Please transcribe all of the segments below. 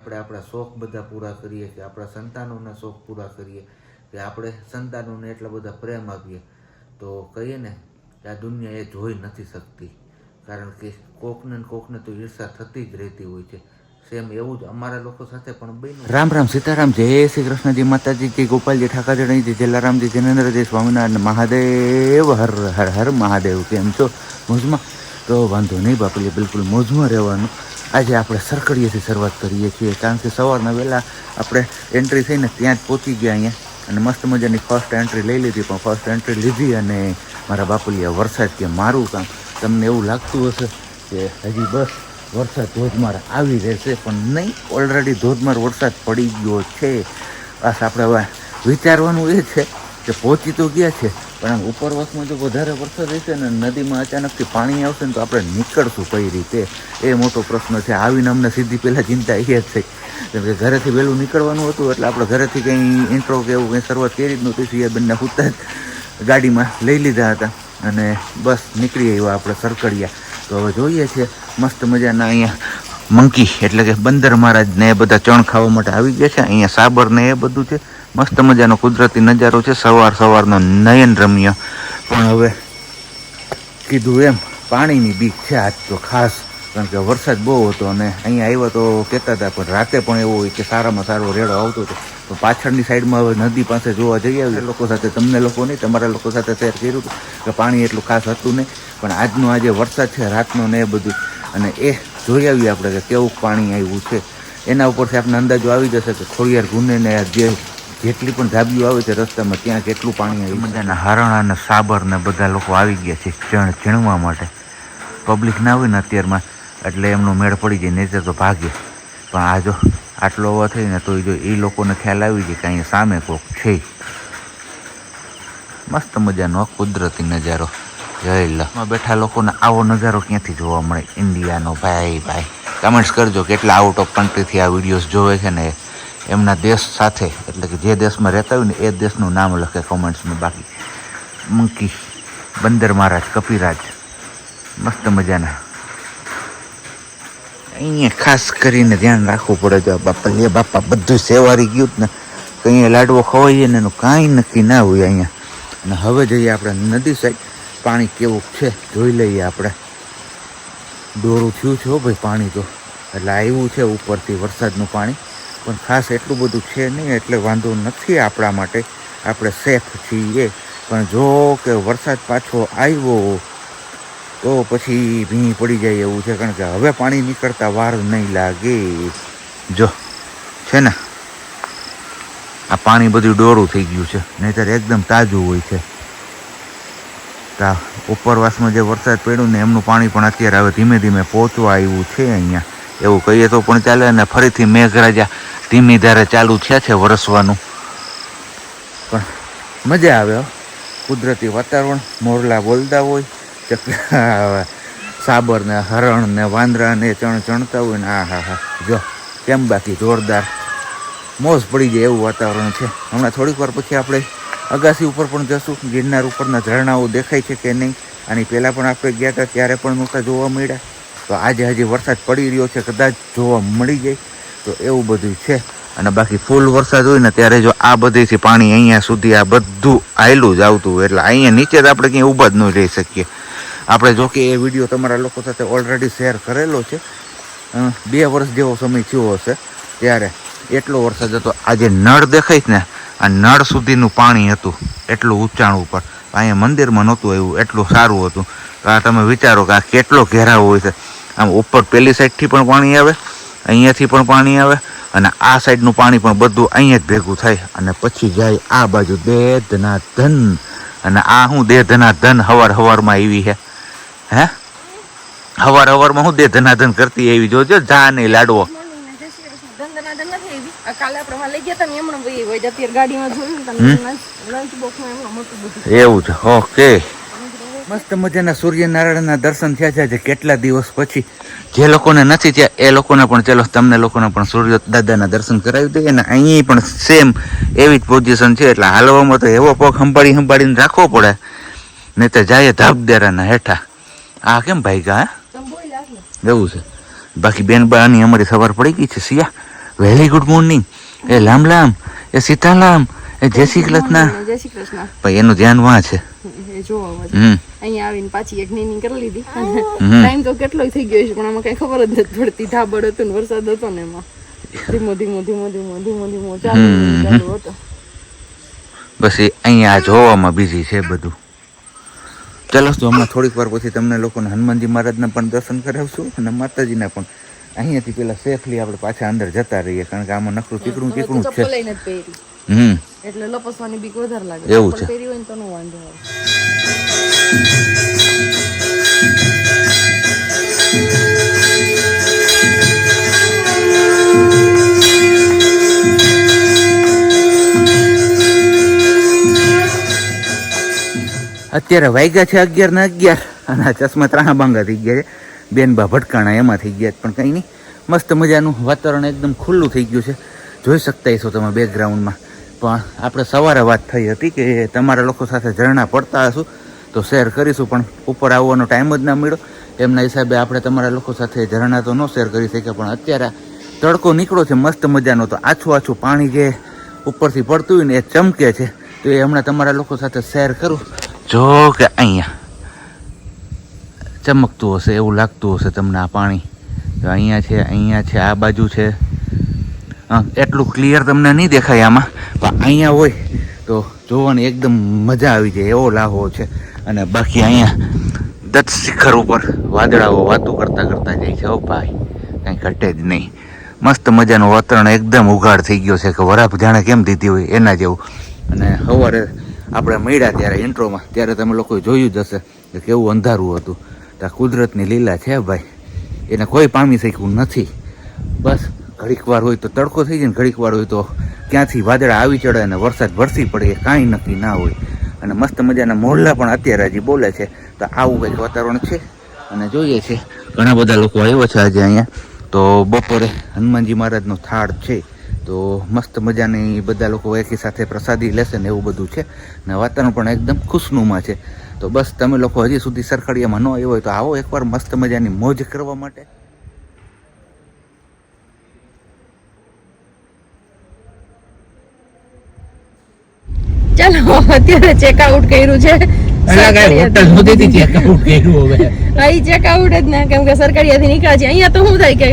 આપણે આપણા શોખ બધા પૂરા કરીએ કે આપણા સંતાનોના શોખ પૂરા કરીએ કે આપણે સંતાનોને એટલા બધા પ્રેમ આપીએ. તો કહીએ ને કે આ દુનિયા એ જોઈ નથી શકતી, કારણ કે કોકને કોકને તો ઈર્ષા થતી જ રહેતી હોય છે. સેમ એવું જ અમારા લોકો સાથે પણ રામ રામ સીતારામ, જય શ્રી કૃષ્ણજી માતાજી જય ગોપાલજી ઠાકરજી જલારામજી જિનેન્દ્રજી સ્વામિનારાયણ મહાદેવ, હર હર હર મહાદેવ, કેમ છો? મોજમાં? તો વાંધો નહીં બાપલી બિલકુલ મોજમાં રહેવાનું. આજે આપણે સરકડીએથી શરૂઆત કરીએ છીએ, કારણ કે સવારના વહેલા આપણે એન્ટ્રી થઈને ત્યાં જ પહોંચી ગયા અહીંયા. અને મસ્ત મજાની ફર્સ્ટ એન્ટ્રી લઈ લીધી, પણ ફર્સ્ટ એન્ટ્રી લીધી અને મારા બાપુલિયા વરસાદ કે મારું કામ. તમને એવું લાગતું હશે કે હજી બસ વરસાદ ધોધમાર આવી રહેશે, પણ નહીં ઓલરેડી ધોધમાર વરસાદ પડી ગયો છે. બસ આપણે હવે વિચારવાનું એ છે કે પહોંચી તો ગયા છે, પણ ઉપરવાસમાં જો વધારે વરસાદ રહેશે ને નદીમાં અચાનકથી પાણી આવશે ને તો આપણે નીકળશું કઈ રીતે? એ મોટો પ્રશ્ન છે. આવીને અમને સીધી પહેલાં ચિંતા એ જ થઈ. કેમ કે ઘરેથી વહેલું નીકળવાનું હતું, એટલે આપણે ઘરેથી કંઈ ઇન્ટ્રો કે એવું કંઈ શરૂઆત કરી જ નહોતી બંને હુતા જ ગાડીમાં લઈ લીધા હતા. અને બસ નીકળી આવ્યા આપણે સરકડિયા. તો હવે જોઈએ છીએ મસ્ત મજાના અહીંયા મંકી, એટલે કે બંદર મહારાજ ને એ બધા ચણ ખાવા માટે આવી ગયા છે. અહીંયા સાબર ને એ બધું છે. મસ્ત મજાનો કુદરતી નજારો છે. સવાર સવારનો નયન રમ્ય. પણ હવે કીધું એમ, પાણીની બીક છે આજ તો ખાસ, કારણ કે વરસાદ બહુ હતો અને અહીંયા આવ્યા તો કહેતા હતા, પણ રાતે પણ એવું હોય કે સારામાં સારો રેડો આવતો હતો. તો પાછળની સાઈડમાં હવે નદી પાસે જોવા જઈ આવ્યું. લોકો સાથે, તમને લોકો નહીં, તમારા લોકો સાથે શેર કર્યું કે પાણી એટલું ખાસ હતું નહીં. પણ આજનો આજે વરસાદ છે, રાતનો ને એ બધું. અને એ જોઈ આવીએ આપણે કે કેવું પાણી આવ્યું છે. એના ઉપરથી આપણે અંદાજો આવી જશે કે ખોડિયાર ગુનેને જે જેટલી પણ ધાબીઓ આવે છે રસ્તામાં, ત્યાં કેટલું પાણી આવ્યું બધાના હરણ અને સાબર ને બધા લોકો આવી ગયા છે ચણ ચણવા માટે. પબ્લિક ના હોય ને અત્યારમાં, એટલે એમનો મેળ પડી જાય નહીં તો ભાગે. પણ આ જો આટલો અવા થઈને તો જો એ લોકોને ખ્યાલ આવી જાય કે અહીંયા સામે કોક છે. મસ્ત મજાનો કુદરતી નજારો. જયલા બેઠા લોકોને આવો નજારો ક્યાંથી જોવા મળે? ઇન્ડિયાનો ભાઈ ભાઈ. કમેન્ટ્સ કરજો કેટલા આઉટ ઓફ કન્ટ્રીથી આ વિડીયોઝ જોવે છે ને એમના દેશ સાથે. એટલે કે જે દેશમાં રહેતા હોય ને એ દેશનું નામ લખે કોમેન્ટ્સમાં બાકી. મંકી બંદર મહારાજ, કપિરાજ. મસ્ત મજાના. અહીંયા ખાસ કરીને ધ્યાન રાખવું પડે જો બાપા લે બાપા બધું સેવારી ગયું જ ને. કંઈ લાડવો ખવાઈએ ને એનું કાંઈ નક્કી ના હોય અહીંયા. અને હવે જઈએ આપણે નદી સાઈડ પાણી કેવું છે? જોઈ લઈએ આપણે. દોરું થયું છે ભાઈ પાણી તો. એટલે આવ્યું છે ઉપરથી વરસાદનું પાણી. પણ ખાસ એટલું બધું છે નહીં, એટલે વાંધો નથી આપણા માટે. આપણે સેફ છીએ. પણ જો કે વરસાદ પાછો આવ્યો, તો પછી ભીંગ પડી જાય એવું છે. કારણ કે હવે પાણી નીકળતા વાર નહીં લાગે. જો, છે ને? આ પાણી બધું ડોરું થઈ ગયું છે. નહીતર એકદમ તાજું હોય છે. તા ઉપરવાસમાં જે વરસાદ પડ્યો ને એમનું પાણી પણ અત્યારે હવે ધીમે ધીમે પહોંચવા આવ્યું છે અહીંયા. એવું કહીએ તો પણ ચાલે અને ફરીથી મેઘરાજા ધીમી ધારે ચાલુ થયા છે વરસવાનું. પણ મજા આવે. કુદરતી વાતાવરણ, મોરલા બોલતા હોય સાબર ને હરણ ને વાંદરા ને ચણ ચણતા હોય ને, આ, હા હા. જો, કેમ બાકી જોરદાર? મોજ પડી જાય એવું વાતાવરણ છે. હમણાં થોડીક વાર પછી આપણે અગાસી ઉપર પણ જશું. ગિરનાર ઉપરના ઝરણાઓ દેખાય છે કે નહીં? આની પહેલાં પણ આપણે ગયા હતા, ત્યારે પણ નહોતા જોવા મળ્યા. તો આજે હજી વરસાદ પડી રહ્યો છે, કદાચ જોવા મળી જાય. તો એવું બધું છે. અને બાકી ફૂલ વરસાદ હોય ને, ત્યારે જો આ બધેથી પાણી અહીંયા સુધી આ બધું આયલું જ આવતું હોય. એટલે અહીંયા નીચે જ આપણે ક્યાંય ઊભા જ ન રહી શકીએ. આપણે જો કે એ વીડિયો તમારા લોકો સાથે ઓલરેડી શેર કરેલો છે. બે વર્ષ જેવો સમય થયો હશે, ત્યારે એટલો વરસાદ હતો. આજે નળ દેખાય છે ને આ નળ સુધીનું પાણી હતું, એટલું ઊંચાણ ઉપર. અહીંયા મંદિરમાં નહોતું આવ્યું, એટલું સારું હતું. તો આ તમે વિચારો કે આ કેટલો ઘેરાવો હોય છે. આમ ઉપર પેલી સાઈડથી પણ પાણી આવે, અહીંયાથી પણ પાણી આવે, અને આ સાઈડનું પાણી પણ બધું અહીંયા જ ભેગું થાય. અને પછી જાય આ બાજુ દે ધના ધન અને આ શું દે ધના ધન હવાર હવારમાં આવી છે હે? હવાર હવારમાં હું દે ધનાધન કરતી એવી જોજો, જા નહીં લાડવો મોર્નિંગના જય શ્રી કૃષ્ણ. ધંધનાધન નથી આવી. આ કાલે આપણે લઈ ગયા હતા એમણે વહી હોય. અત્યારે ગાડીમાં જોયું તમે લંચ- લંચ બોક્સમાં એમણે મોટું બધું. એવું છે ઓકે. મસ્ત મજાના સૂર્યનારાયણના દર્શન થયા છે કેટલા દિવસ પછી. જે લોકોને નથી થયા એ લોકોને પણ ચલો તમને લોકોને પણ સૂર્ય દાદાના દર્શન કરાવી દઈએ અહીં પણ સેમ એવી જ પોઝિશન છે એટલે હાલવામાં તો એવો પગ સંભાળી સંભાળીને રાખવો પડે. નહીં તો જાય ધાબદેરાના હેઠા. આ કેમ ભાઈ ગા. એવું છે. બાકી બેન બાની અમારી સવાર પડી ગઈ છે સિયા વેરી ગુડ મોર્નિંગ એ લામ લામ એ સીતારામ એ જય શ્રી કૃષ્ણ. જય શ્રી કૃષ્ણ. ભાઈ એનું ધ્યાન વાં છે એ હમ. અહીંયા આવીને પાછી એક નીની કરી લીધી. ટાઈમ તો કેટલો થઈ ગયો છે પણ આમાં કઈ ખબર જ નથી પડતી. ધાબળ હતું ને વરસાદ હતો ને એમાં. ધીમો ધીમો ધીમો ધીમો ધીમો ધીમો ચાલુ હતો. બસ એ અહીંયા જોવામાં બીજી છે બધું. ચાલો. તો હમણાં થોડીક વાર પછી તમને લોકોને હનુમાનજી મહારાજના પણ દર્શન કરાવશું અને માતાજીના પણ. અહીંયાથી પેલા સેફલી આપણે પાછા અંદર જતા રહીએ કારણ કે આમાં નકરું હવે ચીકણું છે. હમ. એટલે લપસવાની બીક વધારે લાગે. એવું છે. પહેરી હોય તો નો વાંધો અત્યારે વાગ્યા છે અગિયાર ને અગિયાર અને ચશ્મા ત્રાણા બાંગા થઈ ગયા છે. બેન બા ભટકાણા એમાં થઈ ગયા છે. પણ કંઈ નહીં. મસ્ત મજાનું વાતાવરણ એકદમ ખુલ્લું થઈ ગયું છે. જોઈ શકતા હશો તમે બેકગ્રાઉન્ડમાં પણ આપણે સવારે વાત થઈ હતી કે તમારા લોકો સાથે ઝરણા પડતા હશું, તો શેર કરીશું, પણ ઉપર આવવાનો ટાઈમ જ ના મળ્યો. એમના હિસાબે આપણે તમારા લોકો સાથે ઝરણા તો ન શેર કરી શકીએ પણ અત્યારે તડકો નીકળો છે, મસ્ત મજાનો. તો આછું આછું પાણી જે ઉપરથી પડતું હોય ને એ ચમકે છે. તો એ હમણાં તમારા લોકો સાથે શેર કરું. જો કે અહીંયા ચમકતું હશે, એવું લાગતું હશે તમને આ પાણી. તો અહીંયા છે અહીંયા છે, આ બાજુ છે. એટલું ક્લિયર તમને નહીં દેખાય આમાં, પણ અહીંયા હોય તો જોવાની એકદમ મજા આવી જાય એવો લાહો છે. અને બાકી અહીંયા દત્ત શિખર ઉપર વાદળાઓ વાતો કરતા કરતાં જાય છે. ઓ ભાઈ, કાંઈ ઘટે જ નહીં. મસ્ત મજાનું વાતાવરણ એકદમ ઉઘાડ થઈ ગયો છે કે વરાપ જાણે કેમ દીધી હોય એના જેવું. અને સવારે આપણે મળ્યા ત્યારે ઇન્ટ્રોમાં ત્યારે તમે લોકોએ જોયું જ હશે કે કેવું અંધારું હતું. તો કુદરતની લીલા છે ભાઈ. એને કોઈ પામી શક્યું નથી. બસ, ઘડીક વાર હોય તો તડકો થઈ જાય ને ઘડીક વાર હોય તો ક્યાંથી વાદળા આવી ચડે અને વરસાદ વરસી પડે એ કાંઈ નક્કી ના હોય. અને મસ્ત મજાના મોરલા પણ અત્યારે હજી બોલે છે. તો આવું કંઈક વાતાવરણ છે. અને જોઈએ છે, ઘણા બધા લોકો આવ્યા છે આજે અહીંયા. તો બપોરે હનુમાનજી મહારાજનો થાળ છે. તો મસ્ત મજાની બધા લોકો એકી સાથે પ્રસાદી લેશે ને એવું બધું છે. ને વાતાવરણ પણ એકદમ ખુશનુમા છે. તો બસ તમે લોકો હજી સુધી સરખડિયામાં ન આવ્યો હોય તો આવો એકવાર મસ્ત મજાની મોજ કરવા માટે. ચાલો અત્યારે ચેકઆઉટ કર્યું છે. ચેકઆઉટ જ ના કેમ કે સરકારીયાથી નીકળ્યા છે અહીંયા તો શું થાય કે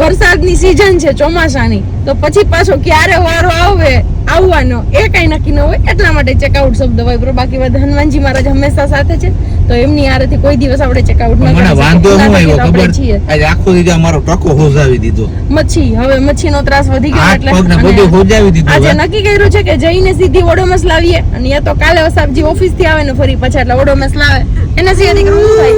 વરસાદની સિઝન છે ચોમાસાની. તો પછી પાછો ક્યારે વારો આવે આવવાનો. એ કઈ નક્કી ન હોય. એટલા માટે ચેકઆઉટ શબ્દ હોય. પણ બાકી બધા હનુમાનજી મહારાજ હંમેશા સાથે છે. તો એમની આરેથી કોઈ દિવસ આપણે ચેકઆઉટ ન મને વાંધો ન આવ્યો ખબર? છે આજે આખો દીધો અમારો ટકો હોજાવી દીધો. મચ્છી. હવે મચ્છીનો ત્રાસ વધી ગયો એટલે પગ બધું હોજાવી દીધું આજે નક્કી કર્યું છે કે જઈને સીધી ઓડોમસ લાવીએ. અને યા તો કાલે ઓસાબજી ઓફિસથી આવે ને ફરી પાછા એટલે ઓડોમસ લાવે. એના સિવાય દીકરો થાય.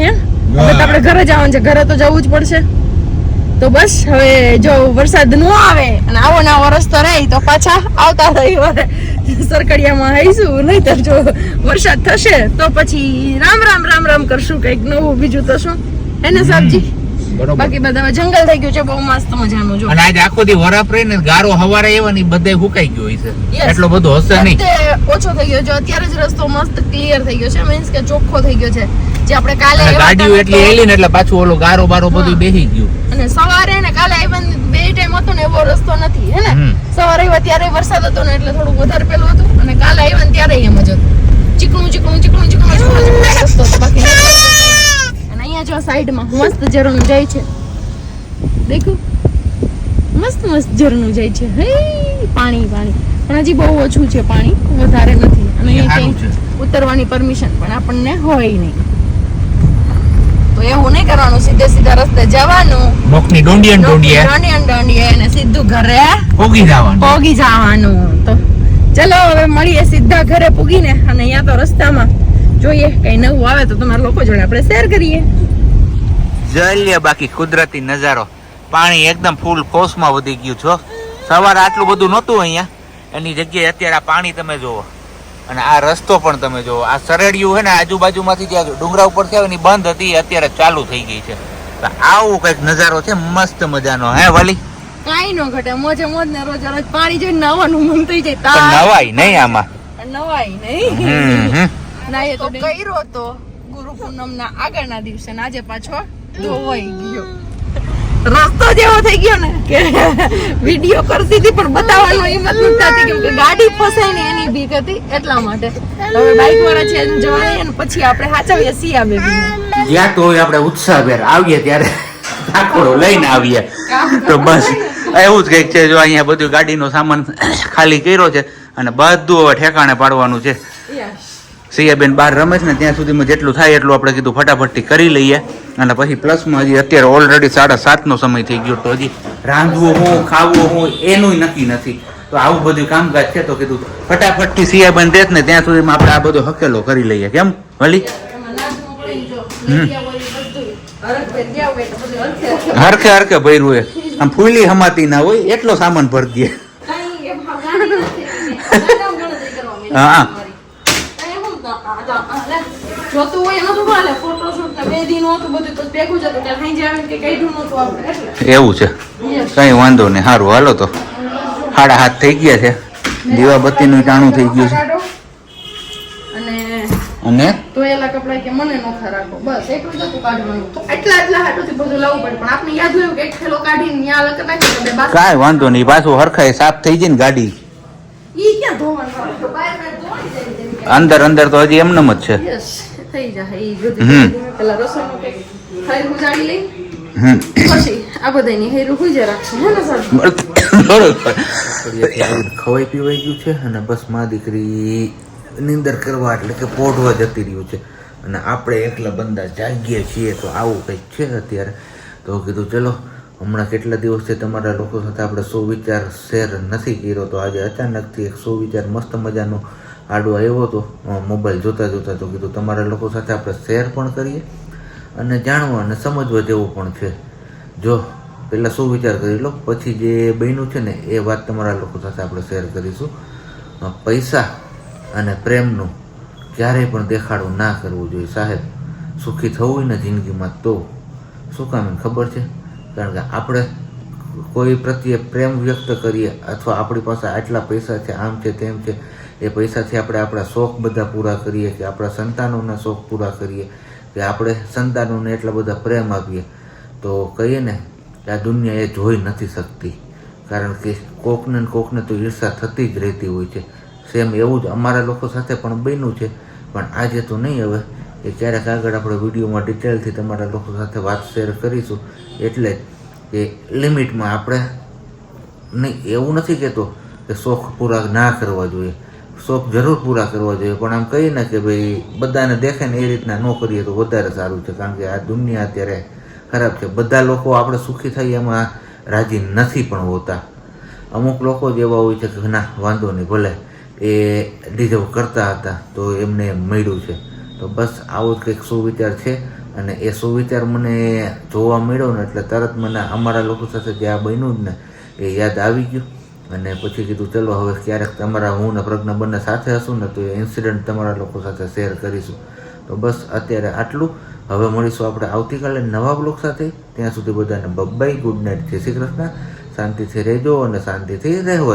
હે? હવે તો આપણે ઘરે જવાનું છે. ઘરે તો જવું જ પડશે. તો બસ હવે જો વરસાદ ન આવે અને આવો ના વરસ તો રહે તો પાછા આવતા રવિવારે સરકડિયામાં આવીશું નહીતર જો વરસાદ થશે તો પછી રામ રામ રામ રામ કરશું કંઈક નવું બીજું તો શું? એને સાહેબજી બરોબર. બાકી બધા જંગલ થઈ ગયું છે બહુ મસ્ત મજાનું જો. અને આજે આખો દી વરાપ રહી ને ગારો હવારે એવા ને બધે હુકાઈ ગયો છે. એટલો બધો હશે નહીં. ઓછો થઈ ગયો જો અત્યારે જ રસ્તો મસ્ત ક્લિયર થઈ ગયો છે મીન્સ કે ચોખ્ખો થઈ ગયો છે. જે આપણે કાલે ગાડીઓ એટલી એલી ને એટલે પાછું ઓલો ગારો બારો બધું. બેહી ગયું. અને સવારે ને કાલે આવ્યા બે ટાઈમ હતો ને એવો રસ્તો નથી હે ને? સવારે આવ્યા ત્યારે વરસાદ હતો ને એટલે થોડું વધારે પેલું હતું. અને કાલે આવ્યા ને ત્યારે એમ જ હતું. ચીકણું ચીકણું ચીકણું ચીકણું ચીકણું ચીકણું રસ્તો હતો બાકી અને અહીંયા જો સાઈડમાં મસ્ત ઝરણું જાય છે. દેખું? મસ્ત મસ્ત ઝરણું જાય છે. હે પાણી પાણી. પણ હજી બહુ ઓછું છે પાણી. વધારે નથી. અને અહીંયા ક્યાંય ઉતરવાની પરમિશન પણ આપણને હોય નહીં. એવું નહીં કરવાનું સીધે સીધા રસ્તે જવાનું. ડોકની ડોંડિયા ને ડોંડિયા ડોંડિયા ડોંડિયા અને સીધું ઘરે પોગી જવાનું. પોગી જવાનું. તો ચલો હવે મળીએ સીધા ઘરે પૂગીને અને અહીંયા તો રસ્તામાં જોઈએ કઈ નવું આવે તો તમારા લોકો જોડે આપણે શેર કરીએ. જલ્ય બાકી કુદરતી નજારો. પાણી એકદમ ફૂલ કોસમાં વધી ગયું છો સવારે આટલું બધું નહોતું અહીંયા. એની જગ્યાએ અત્યારે આ પાણી તમે જુઓ. અને આ રસ્તો પણ તમે જુઓ આ સરડિયું છે ને આજુબાજુમાંથી જે ડુંગરા ઉપર છે એની બંધ હતી અત્યારે ચાલુ થઈ ગઈ છે. તો આવું કંઈક નજારો છે મસ્ત મજાનો હે વાલી? કાઈ નો ઘટે મોજે મોજ ને રોજ રોજ પાણી જોઈને નવાનું મન થઈ જાય પણ તાર નવાય નહીં આમાં. નવાય નહીં. ના એ તો કર્યો તો ગુરુ પૂનમ ના આગળના દિવસે આજે પાછો ધોવાઈ ગયો. રસ્તો જેવો થઈ ગયો ને કે વીડિયો કરતી હતી, પણ બતાવવાનું હિંમત નથી થતી, કેમ કે ગાડી ફસાઈ ને એની બીક હતી એટલા માટે. હવે બાઇક વાળા છે જવા અને પછી આપણે સાચવીએ સિયા બેબી જ્યાં તો આપણે ઉત્સાહભેર આવીએ ત્યારે ઠાકોરો લઈને આવીએ. તો બસ, એવું જ કંઈક છે, જો અહીંયા બધું ગાડીનો સામાન ખાલી કર્યો છે અને બધું હવે ઠેકાણે પાડવાનું છે. સિયાબેન બહાર રમે છે ને ત્યાં સુધીમાં જેટલું થાય એટલું આપણે કીધું ફટાફટથી કરી લઈએ. અને પછી પ્લસમાં હજી અત્યારે ઓલરેડી સાડા સાતનો સમય થઈ ગયો તો હજી રાંધવું હું ખાવું હું એનું નક્કી નથી. તો આવું બધું કામકાજ છે તો કીધું ફટાફટથી સિયાબેન દેત ને ત્યાં સુધીમાં આપણે આ બધો હકેલો કરી લઈએ. કેમ? વળી? હરખે હરખે ભર્યું હોય આમ ફૂલી હમાતી ના હોય એટલો સામાન ભરી દે. હા. જોતું હોય એમાં તો હાલે ફોટોશૂટ ને બે દિન હતું બધું તો ભેગું જ હતું એટલે સાંજે આવીને કે કાઢ્યું નહોતું આપણે. એટલે એવું છે. કઈ વાંધો નહીં સારું હાલો તો. સાડા હાથ થઈ ગયા છે. દીવાબત્તીનું ટાણું થઈ ગયું છે. અને અને? એલા કપડા કે મને નોખા રાખો બસ એટલું જ હતું કાઢવાનું. તો એટલા એટલા હાટોથી બધું લાવવું પડે પણ આપણે યાદ હોય કે એક થેલો કાઢીને ન્યા અલગ નાખી તો બે બાસ કાંઈ વાંધો નહીં પાછું હરખાય સાફ થઈ જાય ને ગાડી. ઈ ક્યાં ધોવાનું? તો અંદર અંદર તો હજી એમનેમ જ છે. Yes, થઈ જાય એ. બધું પેલા રસોઈનું કંઈક ખૈર ઉજાડી લઈ. પછી આ બધાની હેરું હુજે રાખશું હે ને સર ખવાઈ પીવાઈ ગયું છે અને બસમાં દીકરી નિંદર કરવા એટલે કે પોઢવા જતી રહ્યું છે. અને આપણે એકલા બંદા જાગીએ છીએ તો આવું કંઈક છે અત્યારે. તો કીધું ચલો હમણાં કેટલા દિવસથી તમારા લોકો સાથે આપણે સુવિચાર શેર નથી કર્યો તો આજે અચાનકથી એક સુવિચાર મસ્ત મજાનો આડો આવ્યો હતો મોબાઈલ જોતા જોતા તો કીધું, તમારા લોકો સાથે આપણે શેર પણ કરીએ અને જાણવા અને સમજવા જેવું પણ છે. જો, પહેલાં શું વિચાર કરી લો, પછી જે બન્યું છે ને, એ વાત તમારા લોકો સાથે આપણે શેર કરીશું. પૈસા અને પ્રેમનું ક્યારેય પણ દેખાડું ના કરવું જોઈએ. સાહેબ, સુખી થવું ને જિંદગીમાં તો શું કામ ખબર છે? કારણ કે આપણે કોઈ પ્રત્યે પ્રેમ વ્યક્ત કરીએ અથવા આપણી પાસે આટલા પૈસા છે, આમ છે, તેમ છે એ પૈસાથી આપણે આપણા શોખ બધા પૂરા કરીએ કે આપણા સંતાનોના શોખ પૂરા કરીએ, કે આપણે સંતાનોને એટલા બધા પ્રેમ આપીએ. તો કહીએ ને કે આ દુનિયા એ જોઈ નથી શકતી, કારણ કે કોકને કોકને તો ઈર્ષા થતી જ રહેતી હોય છે. સેમ એવું જ અમારા લોકો સાથે પણ બન્યું છે, પણ આજે તો નહીં હવે એ ક્યારેક આગળ આપણે વિડીયોમાં ડિટેલથી તમારા લોકો સાથે વાત શેર કરીશું, એટલે કે લિમિટમાં આપણે નહીં, એવું નથી કહેતો કે શોખ પૂરા ના કરવા જોઈએ. શોખ જરૂર પૂરા કરવા જોઈએ. પણ આમ કહીએ ને કે ભાઈ, બધાને દેખાય ને એ રીતના ન કરીએ તો વધારે સારું છે. કારણ કે આ દુનિયા અત્યારે ખરાબ છે. બધા લોકો આપણે સુખી થઈ એમાં રાજી નથી પણ હોતા. અમુક લોકો જ એવા હોય છે કે ના, વાંધો નહીં, ભલે. એ ડિઝર્વ કરતા હતા તો એમને મળ્યું છે. તો બસ આવો જ કંઈક સુવિચાર છે. અને એ સુવિચાર મને જોવા મળ્યો ને એટલે તરત મને અમારા લોકો સાથે જે આ બન્યું જ ને, એ યાદ આવી ગયું. અને પછી કીધું, ચલો, હવે ક્યારેક તમારા હું ને પ્રજ્ઞ બંને સાથે હશું ને તો એ ઇન્સિડન્ટ તમારા લોકો સાથે શેર કરીશું. તો બસ અત્યારે આટલું. હવે મળીશું આપણે આવતીકાલે નવા બ્લોગ સાથે. ત્યાં સુધી બધાને બબ્બાઈ ગુડ નાઇટ જય શ્રી કૃષ્ણ. શાંતિથી રહેજો અને શાંતિથી રહેવો